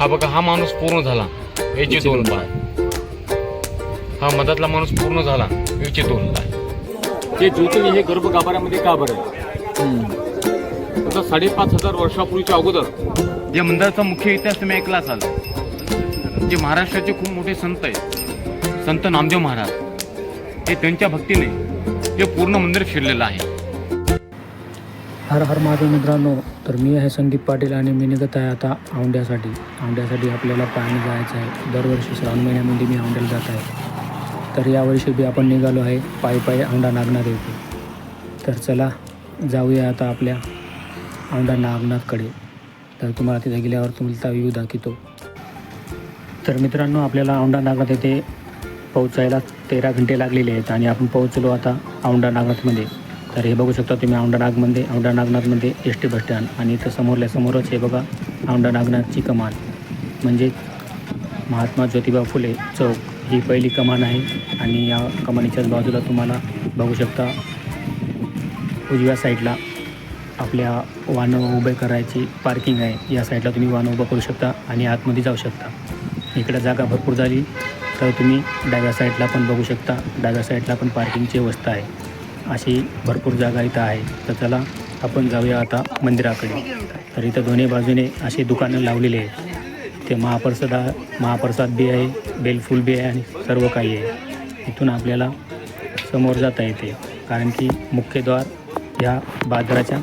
हा बघा हा माणूस पूर्ण झाला. याचे दोन पाय. हा मधातला माणूस पूर्ण झाला. याचे दोन पाय. हे ज्योतिनी हे गर्भ गाभाऱ्यामध्ये का बरं? आता साडेपाच हजार वर्षापूर्वीच्या अगोदर. या मंदिराचा मुख्य इतिहास तुम्ही ऐकला असाल. जे महाराष्ट्राचे खूप मोठे संत आहेत. संत नामदेव महाराज. हे त्यांच्या भक्तीने हे पूर्ण मंदिर फिरलेलं आहे. हर हर महादेव मित्रांनो तर मी आहे संदीप पाटील आणि मी निघत आहे आता औंड्यासाठी औंड्यासाठी आपल्याला पाणी जायचं आहे. दरवर्षी श्रावण महिन्यामध्ये मी औंड्याला जात आहे. तर यावर्षी बी आपण निघालो आहे पायी पायी औंढा नागनाथ येथे. तर चला जाऊया आता आपल्या औंढा नागनाथकडे. तर तुम्हाला तिथे गेल्यावर तुम्हाला व्ह्यू दाखवतो. तर मित्रांनो आपल्याला औंढा नागनाथ येथे पोहोचायला तेरा घंटे लागलेले आहेत आणि आपण पोहोचलो आता औंढा नागनाथमध्ये. तर हे बघू शकता तुम्ही औंढा नागमध्ये औंढा नागनाथमध्ये एस टी बसस्टँड आणि इथं समोरल्या समोरच हे बघा औंढा नागनाथची कमान. म्हणजे महात्मा ज्योतिबा फुले चौक ही पहिली कमान आहे आणि या कमानीच्याच बाजूला तुम्हाला बघू शकता उजव्या साईडला आपल्या वाहनं उभे करायची पार्किंग आहे. या साईडला तुम्ही वाहनं उभं करू शकता आणि आतमध्ये जाऊ शकता. इकडं जागा भरपूर झाली तर तुम्ही डाव्या साईडला पण बघू शकता. डाव्या साईडला पण पार्किंगची व्यवस्था आहे. अशी भरपूर जागा इथं आहे. तर चला आपण जाऊया आता मंदिराकडे. तर इथं दोन्ही बाजूने अशी दुकानं लावलेली आहेत. ते महाप्रसाद महाप्रसाद बी आहे बेलफूल बी आहे आणि सर्व काही आहे. इथून आपल्याला समोर जाता येते. कारण की मुख्य द्वार ह्या बाजाराच्या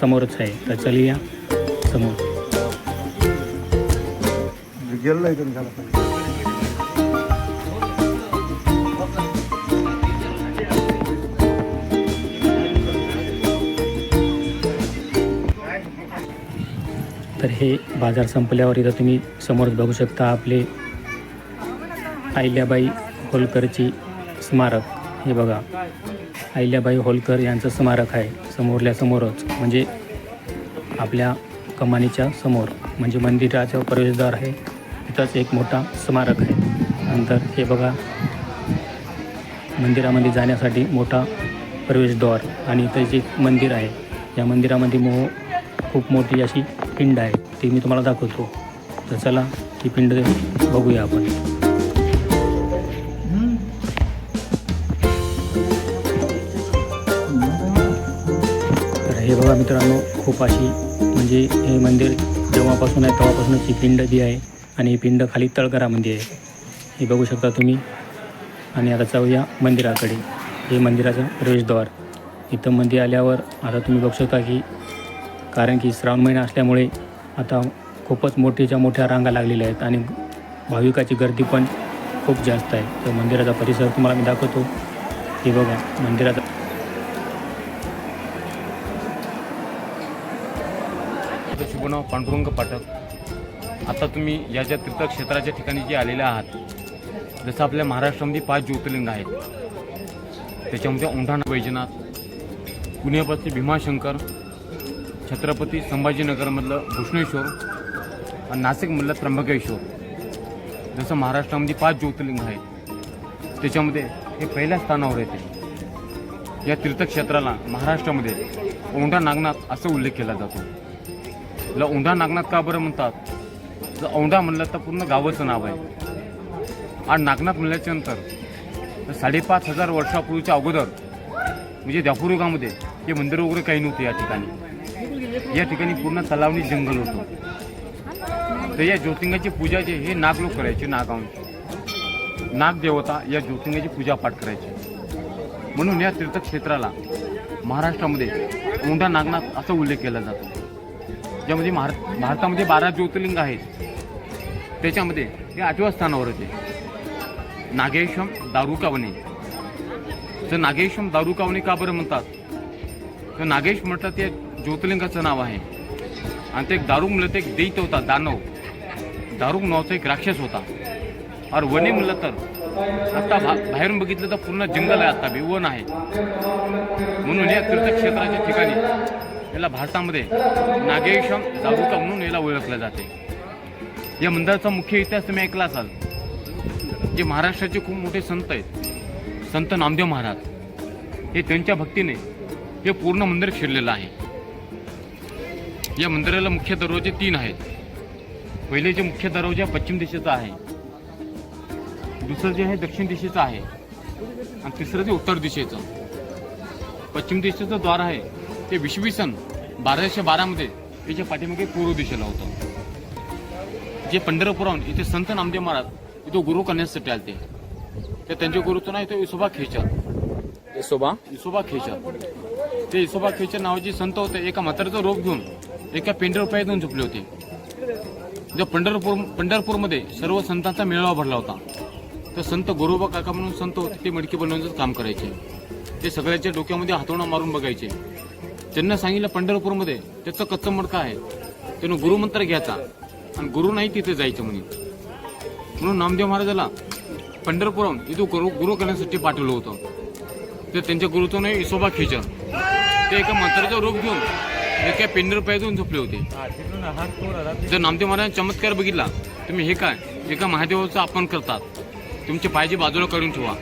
समोरच आहे. तर चलूया समोर. तर हे बाजार संपल्यावर इथं तुम्ही समोरच बघू शकता आपले अहिल्याबाई होलकरची स्मारक. हे बघा. अहिल्याबाई होलकर यांचं स्मारक आहे. समोरल्या समोरच. म्हणजे आपल्या कमानीच्या समोर. म्हणजे मंदिराचं प्रवेशद्वार आहे. तिथंच एक मोठा स्मारक आहे. नंतर हे बघा. मंदिरामध्ये जाण्यासाठी मोठा प्रवेशद्वार. आणि इथं जे मंदिर आहे या मंदिरामध्ये मो खूप मोठी अशी पिंड आहे ती मी तुम्हाला दाखवतो. तर चला ती पिंड बघूया आपण. तर हे बघा मित्रांनो खूप अशी म्हणजे हे मंदिर जेव्हापासून आहे तेव्हापासूनच ही पिंड जी आहे आणि ही पिंड खाली तळकरामध्ये आहे. हे बघू शकता तुम्ही. आणि आता जाऊया मंदिराकडे. हे मंदिराचं प्रवेशद्वार. इथं मंदिर आल्यावर आता तुम्ही बघू शकता की कारण की श्रावण महिना असल्यामुळे आता खूपच मोठीच्या मोठ्या रांगा लागलेल्या आहेत आणि भाविकाची गर्दी पण खूप जास्त आहे. तर मंदिराचा परिसर तुम्हाला मी दाखवतो. हे बघा मंदिराचा शुभनाव नाव पांडुरंग पाठक. आता तुम्ही या ज्या तीर्थक्षेत्राच्या ठिकाणी जे आलेले आहात जसं आपल्या महाराष्ट्रामध्ये पाच ज्योतिर्लिंग आहेत. त्याच्यामध्ये औंढाणा वैजनाथ पुण्यापासून भीमाशंकर छत्रपती संभाजीनगरमधलं भूषणेश्वर आणि नाशिकमधलं त्र्यंबकेश्वर. जसं महाराष्ट्रामध्ये पाच ज्योतिर्लिंग आहेत. त्याच्यामध्ये हे पहिल्या स्थानावर येते या तीर्थक्षेत्राला महाराष्ट्रामध्ये औंढा नागनाथ असं उल्लेख केला जातो. ल औंढा नागनाथ का बरं म्हणतात? जर औंढा म्हणलं तर पूर्ण गावाचं नाव आहे. आणि नागनाथ म्हणल्याच्या नंतर साडेपाच हजार वर्षापूर्वीच्या अगोदर म्हणजे दापूर युगामध्ये हे मंदिर वगैरे काही नव्हते या ठिकाणी. या ठिकाणी पूर्ण तलावणी जंगल होतं. तर या ज्योतिंगाची पूजा जे हे नाग लोक करायचे नागावची. नागदेवता या ज्योतिंगाची पूजा पाठ म्हणून या तीर्थक्षेत्राला महाराष्ट्रामध्ये औंढा नागनाथ असा उल्लेख केला जातो. ज्यामध्ये महार भारतामध्ये बारा ज्योतिर्लिंग आहेत. त्याच्यामध्ये हे आठव्या स्थानावर होते नागेश्वम दारुकावणे तर नागेश्वम दारुकावणे का बरं म्हणतात? तर नागेश म्हटलं ते ज्योतिर्लिंगाचं नाव आहे. आणि ते एक दारुक म्हणलं तर एक दैत होता दानव. दारुक नावाचा एक राक्षस होता. और वने म्हणलं तर आता भा बाहेरून बघितलं तर पूर्ण जंगल आहे आता बी वन आहे. म्हणून या तीर्थक्षेत्राच्या ठिकाणी याला भारतामध्ये नागेशम दारुका म्हणून याला ओळखलं जाते. या मंदिराचा मुख्य इतिहास तुम्ही ऐकला असाल. जे महाराष्ट्राचे खूप मोठे संत आहेत. संत नामदेव महाराज. हे त्यांच्या भक्तीने हे पूर्ण मंदिर फिरलेलं आहे. या मंदिराला मुख्य दरवाजे तीन आहेत. पहिले जे मुख्य दरवाजा पश्चिम दिशेचा आहे. दुसरं जे आहे दक्षिण दिशेचं आहे. आणि तिसरं जे उत्तर दिशेचं. पश्चिम दिशेचं द्वार आहे. ते विश्वी सन बाराशे बारामध्ये याच्या पाठीमागे पूर्व दिशेला होतं. जे पंढरपुराहून इथे संत नामदेव महाराज इथं गुरु करण्यासाठी आलते. तर त्यांचे गुरुचं नाव इथं विसोबा खेचर. शोभा विसोबा खेचर. ते विसोबा खेचर नावाचे संत होते. एका म्हाताऱ्याचं रोग घेऊन एका पेंढर रुपयात येऊन झोपले होते. ज्या पंढरपूर पंढरपूरमध्ये सर्व संतांचा मेळावा भरला होता. तर संत गोरोबा काका म्हणून संत होते ते मडकी बनवण्याचं काम करायचे. ते सगळ्याच्या डोक्यामध्ये हातोडा मारून बघायचे. त्यांना सांगितलं पंढरपूरमध्ये त्याचं कच्चं मडकं आहे. त्यानं गुरुमंत्र घ्यायचा आणि गुरु नाही तिथे जायचं म्हणे म्हणून नामदेव महाराजाला पंढरपुरम इथं गुरु गुरु करण्यासाठी पाठवलं होतं. तर त्यांच्या गुरुचं नाव इसोबा खेचर. ते एका मंत्राचं रूप घेऊन एका पेंढर पायातून झोपले होते? जर नामदेव महाराज चमत्कार बघितला तुम्ही हे काय? एका महादेवाचा अपमान करतात? तुमचे पायाची बाजूला काढून ठेवा.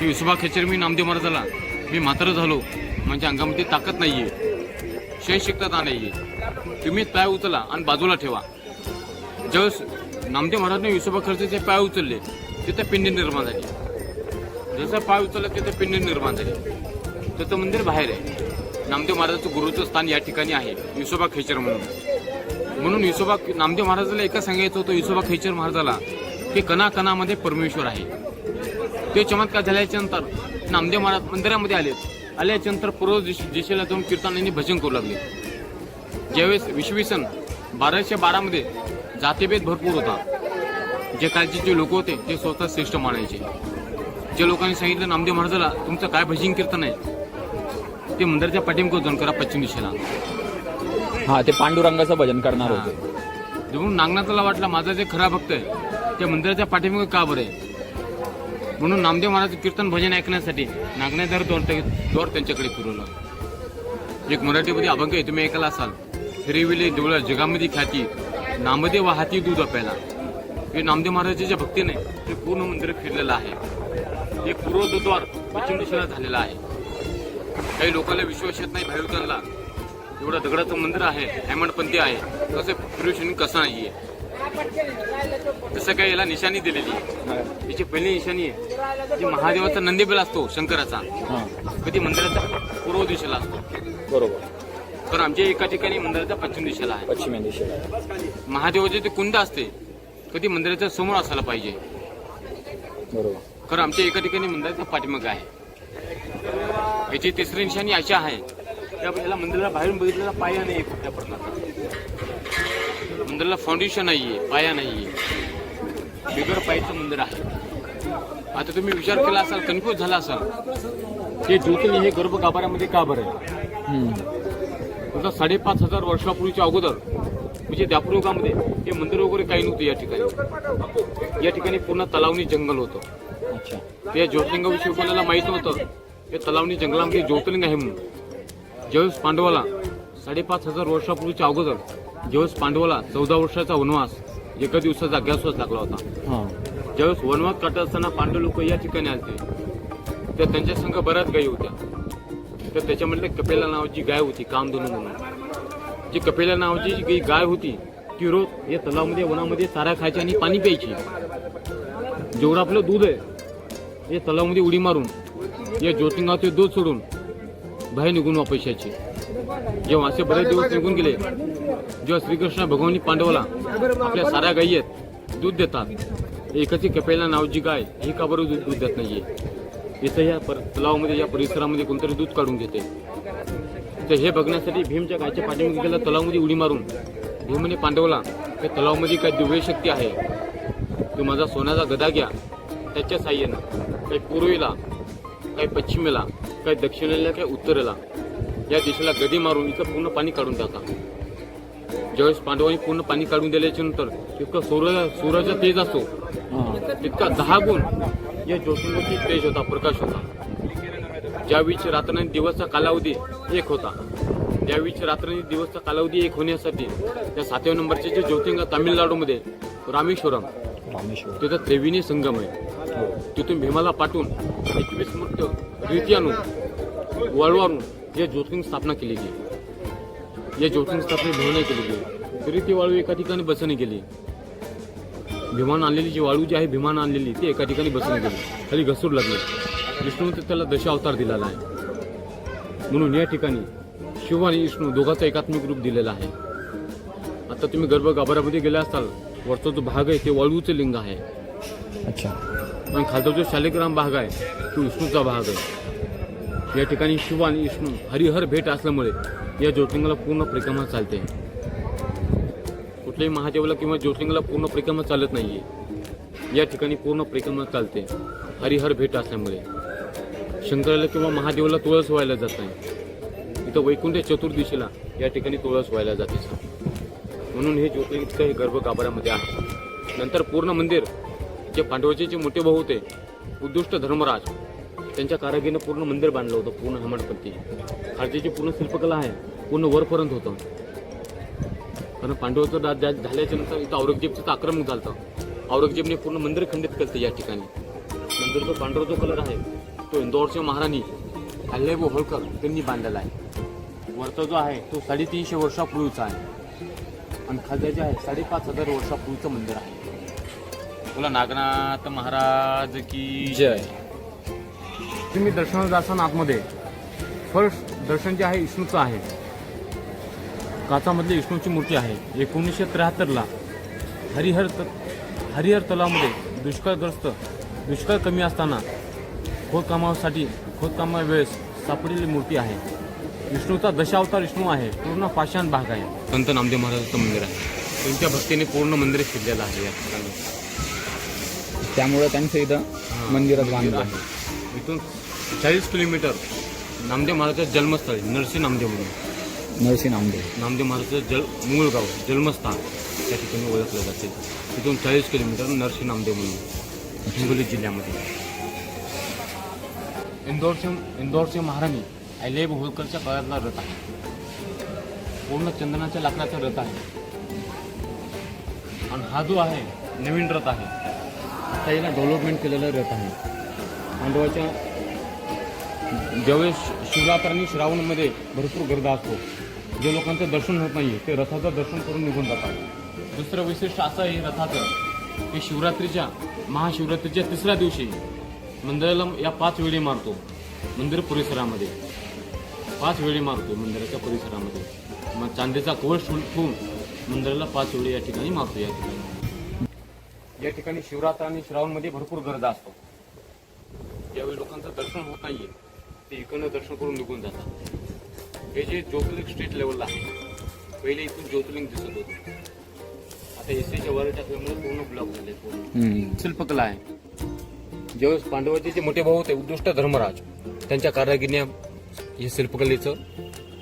ते विसोबा खेचर मी नामदेव महाराजाला. मी म्हातारं झालो. माझ्या अंगामध्ये ताकद नाहीये. शयशक्तता नाहीये तुम्ही पाय उचला आणि बाजूला ठेवा. ज्यावेळेस नामदेव महाराजने विसोबा खर्चाचे पाय उचलले तिथे पिंड निर्माण झाली. जसं पाय उचलला तिथे पिंड निर्माण झाली. त्याचं मंदिर बाहेर आहे. नामदेव महाराजाचं गुरुचं स्थान या ठिकाणी आहे विसोबा खेचर म्हणून. म्हणून विसोबा नामदेव महाराजाला एकच सांगायचं होतं विसोबा खेचर महाराजाला की कणा कणामध्ये परमेश्वर आहे. ते चमत्कार झाल्याच्यानंतर नामदेव महाराज मंदिरामध्ये आले. आल्याच्यानंतर पूर्व दिश दिशेला जाऊन कीर्तनांनी भजन करू लागले. ज्यावेळेस विश्वी सन बाराशे बारामध्ये जातीभेद भरपूर होता. जे काळचे जे लोक होते ते स्वतः श्रेष्ठ मानायचे. जे लोकांनी सांगितलं नामदेव महाराजाला तुमचं काय भजन कीर्तन आहे? ते मंदिराच्या पाठीमागे जाऊन करा पश्चिम दिशेला. हा ते पांडुरंगाचं भजन करणार होते. म्हणून नागनाथाला वाटला माझा जे खरा भक्त आहे ते मंदिराच्या पाठीमागे का बरं आहे? म्हणून नामदेव महाराज कीर्तन भजन ऐकण्यासाठी नागनाथार द्वार द्वार त्यांच्याकडे फिरवलं. एक मराठीमध्ये अभंग आहे तुम्ही ऐकायला असाल. फिरविले देवळा जगामध्ये ख्याती नामदेव वाहती दूध अपायला हे नामदेव महाराजाच्या भक्तीने ते पूर्ण मंदिर फिरलेलं आहे. हे पूर्व द्वार पश्चिम दिशेला झालेलं आहे. काही लोकांना विश्वास येत नाही भाविकांना. एवढं दगडाचं मंदिर आहे हेमंतपंथी आहे. कसं फिरुशन कसं नाहीये. तसं काय याला निशाणी दिलेली आहे. याची पहिली निशाणी आहे. जी महादेवाचा नंदीबेल असतो शंकराचा. हा. कधी मंदिराच्या पूर्व दिशेला असतो. बरोबर. तर आमच्या एका ठिकाणी मंदिराच्या पश्चिम दिशेला आहे. पश्चिमे दिशेला महादेवाचे ते कुंड असते. कधी मंदिराच्या समोर असायला पाहिजे. बरोबर. कारण आमच्या एका ठिकाणी मंदिराचा पाठीमाग आहे. याची तिसरी निशाणी अशी आहे. त्या याला मंदिराला बाहेरून बघितलेला पाया नाही कुठल्या प्रकारचा. मंदिराला फाउंडेशन नाहीये पाया नाहीये. बिगर पायाचं मंदिर आहे. आता तुम्ही विचार केला असाल कन्फ्युज झाला असाल. हे ज्योतिर्लिंग हे गर्भ गाभाऱ्यामध्ये का बरं आहे? साडेपाच हजार वर्षापूर्वीच्या अगोदर म्हणजे दापूर युगामध्ये हे मंदिर वगैरे काही नव्हते या ठिकाणी. या ठिकाणी पूर्ण तलावणी जंगल होतं. अच्छा. त्या ज्योतिर्लिंगाविषयी कोणाला माहीत नव्हतं. हे तलावणी जंगलामध्ये ज्योतिर्लिंग आहे म्हणून ज्यावेळेस पांडवाला साडेपाच हजार वर्षापूर्वीच्या अगोदर ज्यावेळेस पांडवाला चौदा वर्षाचा वनवास एका दिवसाचा अज्ञासवास लागला होता. हा. ज्यावेळेस वनवास काटत असताना पांडव लोक या ठिकाणी आलते. तर त्यांच्या संघ बऱ्याच गायी होत्या. तर त्याच्यामधले कपिला नावाची गाय होती कामधनू म्हणून. जी कपिला नावाची जी गाय होती ती रोज या तलावामध्ये वनामध्ये चारा खायची आणि पाणी प्यायची. जेवढं आपलं दूध आहे या तलावामध्ये उडी मारून या ज्योतिंगाचे दूध सोडून बाहेर निघून वापसायची जेव्हा असे बरेच दिवस निघून गेले जेव्हा श्रीकृष्ण भगवानी पांडवाला आपल्या साऱ्या गायी आहेत दूध देतात एकच कपेला नावची गाय ही का बरोबर दूध दूध देत नाहीये? इथं या पर तलावामध्ये या परिसरामध्ये कोणतरी दूध काढून घेते. तर हे बघण्यासाठी भीमच्या गायच्या पाठीमागे गेला तलावामध्ये उडी मारून भीमने पांडवला त्या तलावामध्ये काय दिव्य शक्ती आहे. तू माझा सोन्याचा गदा घ्या. त्याच्या साह्यानं काही पूर्वीला काही पश्चिमेला काही दक्षिणेला काही उत्तरेला या दिशेला गदी मारून इथं पूर्ण पाणी काढून टाका. ज्यावेळेस पांडवांनी पूर्ण पाणी काढून दिल्याच्या नंतर इतकं सूर्य सूर्याचा तेज असतो. तितका दहा गुण या ज्योतिर्लिंगाची तेज होता प्रकाश होता. ज्यावेळीची रात्र आणि दिवसचा कालावधी एक होता. ज्यावेळीची रात्र आणि दिवसचा कालावधी एक होण्यासाठी त्या सातव्या नंबरचे जे ज्योतिर्लिंग तामिळनाडूमध्ये रामेश्वरम रामेश्वर तिथं त्रिवेणी संगम आहे. तिथून भीमाला पाठवून एकवीस मूर्त रीती आणून वळवारून या ज्योतिर्लिंग स्थापना केली गेली. या ज्योतिर्लिंग स्थापना भीमाने केली गेली. तरी ती वाळू एका ठिकाणी बसणी गेली. भीमान आणलेली जी वाळू जी आहे भीमान आणलेली ती एका ठिकाणी बसणी गेली. खाली घसरू लागली. विष्णूने त्याला दशावतार दिलेला आहे. म्हणून या ठिकाणी शिव आणि विष्णू दोघांचा एकात्मिक रूप दिलेला आहे. आता तुम्ही गर्भ गाभाऱ्यामध्ये गेले असाल वरचा जो भाग आहे ते वाळूचं लिंग आहे. अच्छा. आणि खालचा जो शालिग्राम भाग आहे तो विष्णूचा भाग आहे. या ठिकाणी शिव आणि विष्णू हरिहर भेट असल्यामुळे या ज्योतिर्लिंगाला पूर्ण परिक्रमा चालते. कुठल्याही महादेवाला किंवा ज्योतिर्लिंगाला पूर्ण परिक्रमा चालत नाही या ठिकाणी पूर्ण परिक्रमा चालते. हरिहर भेट असल्यामुळे. शंकराला किंवा महादेवाला तुळस व्हायला जात नाही. इथं वैकुंठ चतुर्दशीला या ठिकाणी तुळस व्हायला जाते. म्हणून हे ज्योतिर्लिंग इतकं हे गर्भ गाभाऱ्यामध्ये आहे. नंतर पूर्ण मंदिर जे पांडवचे जे मोठे भाऊ होते उद्दुष्ट धर्मराज त्यांच्या कारागिरीनं पूर्ण मंदिर बांधलं होतं पूर्ण हेमडपंथी खालची पूर्ण शिल्पकला आहे पूर्ण वरपर्यंत होतं. कारण पांडवाचं झाल्याच्यानंतर इथं औरंगजेबचं आक्रमण झालं औरंगजेबने पूर्ण मंदिर खंडित केलं या ठिकाणी. नंतर जो पांढरा जो कलर आहे तो इंदौरच्या महाराणी अल्लेबो होळकर त्यांनी बांधलेला आहे. वरचा जो आहे तो साडेतीनशे वर्षापूर्वीचा आहे. आणि खालचा जे आहे साडेपाच हजार वर्षापूर्वीचं मंदिर आहे. बोला नागनाथ महाराज की जय. तुम्ही दर्शनाला जाताना आतमध्ये. फर्स्ट दर्शन जे आहे विष्णूचं आहे. काचामधली विष्णूची मूर्ती आहे. एकोणीसशे त्र्याहत्तरला हरिहर त हरिहर तलावामध्ये दुष्काळग्रस्त दुष्काळ कमी असताना खोदकामासाठी खोदकामा वेळेस सापडलेली मूर्ती आहे. विष्णूचा दशावतार विष्णू आहे. पूर्ण पाषाण भाग आहे. संत नामदेव महाराजाचं मंदिर आहे. त्यांच्या भक्तीने पूर्ण मंदिर शिरलेलं आहे या ठिकाणी. त्यामुळे त्यांचं इथं मंदिरात बांधलं. आहे. इथून चाळीस किलोमीटर नामदेव महाराजाचं जन्मस्थळ आहे, नरसिंह नामदेव म्हणून. नरसिंह नामदेव. नामदेव महाराजाचं जल मूळ गाव जन्मस्थान. त्या ठिकाणी ओळखलं जाते. तिथून चाळीस किलोमीटर नरसिंह नामदेव म्हणून हिंगोली जिल्ह्यामध्ये. इंदोरचे इंदोरचे महाराणी अलेब होळकरच्या काळातला रथ आहे. पूर्ण चंदनाच्या लाकडाचा रथ आहे. आणि हा जो आहे नवीन रथ आहे. आता डेव्हलपमेंट केलेलं रथ आहे. मांडवाच्या ज्यावेळेस शिवरात्र आणि श्रावणमध्ये भरपूर गर्दा असतो जे लोकांचं दर्शन होत नाही ते रथाचं दर्शन करून निघून जातात. दुसरं वैशिष्ट्य असं आहे रथाचं की शिवरात्रीच्या महाशिवरात्रीच्या तिसऱ्या दिवशी मंदिराला या पाच वेळी मारतो मंदिर परिसरामध्ये. पाच वेळी मारतो मंदिराच्या परिसरामध्ये. मग चांदीचा कवच ठेवून मंदिराला पाच वेळी या ठिकाणी मारतो या ठिकाणी. या ठिकाणी शिवरात्र आणि श्रावणमध्ये भरपूर गर्दा असतो. ज्यावेळी लोकांचं दर्शन होत नाहीये ते इकडनं दर्शन करून निघून जातात. हे जे ज्योतिर्लिंग स्टेट लेवलला आहे पहिले इथून ज्योतिर्लिंग दिसत होतं. आता एस च्या वर टाकल्यामुळे पूर्ण ब्लॉक झाले पूर्ण. शिल्पकला आहे. ज्यावेळेस पांडवाचे जे मोठे भाऊ होते उद्दुष्ट धर्मराज त्यांच्या कारागिरीने हे शिल्पकलेचं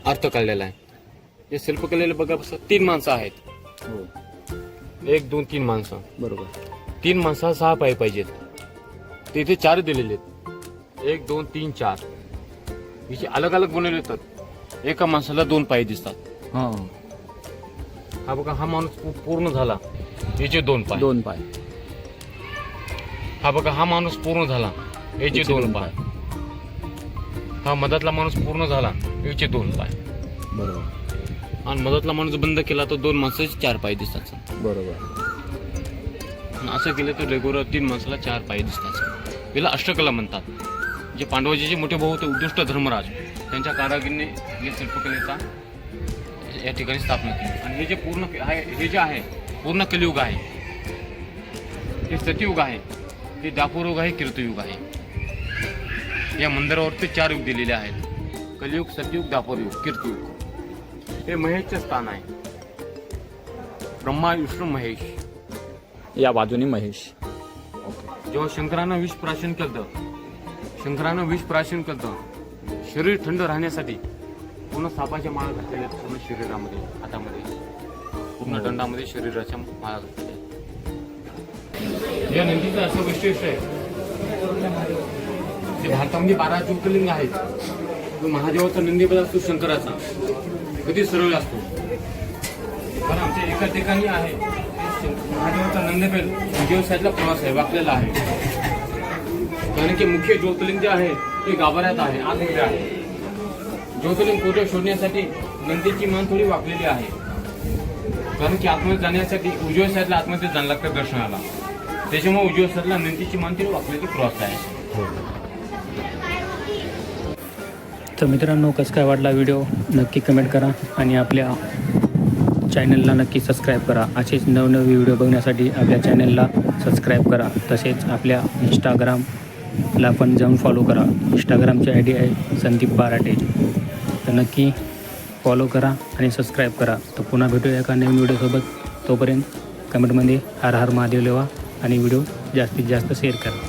अर्थ काढलेला आहे. या शिल्पकलेला बघा तीन माणसं आहेत. हो. एक दोन तीन माणसं. बरोबर. तीन माणसाला सहा पाय पाहिजेत. ते इथे चार दिलेले आहेत. एक दोन तीन चार. हिचे अलग अलग बनवले तर एका माणसाला दोन पाय दिसतात. हा. हा बघा हा माणूस पू- पूर्ण झाला. याचे दोन पाय. दोन पाय. हा बघा हा माणूस पूर्ण झाला. याचे दोन पाय. हा मधातला माणूस पूर्ण झाला. याचे दोन पाय. बरोबर. आणि मधातला माणूस बंद केला तर दोन माणसाचे चार पाय दिसतात बरोबर. आणि असं केलं तर रेगुलर तीन माणसाला चार पाय दिसतात याला अष्टकला म्हणतात. जे पांडवाचे जे मोठे भाऊ होते उद्दुष्ट धर्मराज त्यांच्या कारागिरीने या शिल्पकलेचा या ठिकाणी स्थापना केली. आणि हे जे पूर्ण आहे हे जे आहे पूर्ण कलियुग आहे हे सतयुग आहे हे दापूरयुग आहे कीर्तयुग आहे. या मंदिरावरती चार युग दिलेले आहेत. कलियुग सतयुग दापूरयुग कीर्तयुग. हे महेशचे स्थान आहे. ब्रह्मा विष्णू महेश. या बाजूने महेश. जेव्हा शंकरानं विष प्राशन केलं शंकरानं विष प्राशन केलं शरीर थंड राहण्यासाठी पूर्ण सापाच्या माळा घातलेल्या पूर्ण शरीरामध्ये हातामध्ये. पूर्ण दंडामध्ये शरीराच्या माळा घातलेल्या या नंदीचं असं वैशिष्ट्य आहे. ते भारतामध्ये बारा ज्योतिर्लिंग आहेत. महादेवाचा नंदी बदल असतो शंकराचा. अगदी सरळ असतो. पण आमच्या एका ठिकाणी आहे. महादेवाचा नंदबेल देव साईडला प्रवास आहे वाकलेला आहे. कारण की मुख्य ज्योतिर्लिंग जे आहे ते गाभाऱ्यात आहे आतमध्ये आहे. ज्योतिर्लिंग कुठे शोधण्यासाठी नंदीची मान थोडी वाकलेली आहे. कारण की आतमध्ये जाण्यासाठी उजव्या साईडला आतमध्ये जाणं लागतं दर्शनाला. त्याच्यामुळे उजव्या साईडला नंदीची थोडी वाकलेली क्रॉस आहे. हो. तर मित्रांनो कसं काय वाटला व्हिडिओ? नक्की कमेंट करा आणि आपल्या चॅनलला नक्की सबस्क्राईब करा. असेच नवनवी व्हिडिओ बघण्यासाठी आपल्या चॅनलला सबस्क्राईब करा. तसेच आपल्या इंस्टाग्रामला पण जाऊन फॉलो करा. इंस्टाग्रामची आय डी आहे संदीप बाराटे. तर नक्की फॉलो करा आणि सबस्क्राईब करा. तर पुन्हा भेटूया एका नवीन व्हिडिओसोबत तोपर्यंत कमेंटमध्ये हर हर महादेव लेवा आणि व्हिडिओ जास्तीत जास्त शेअर करा.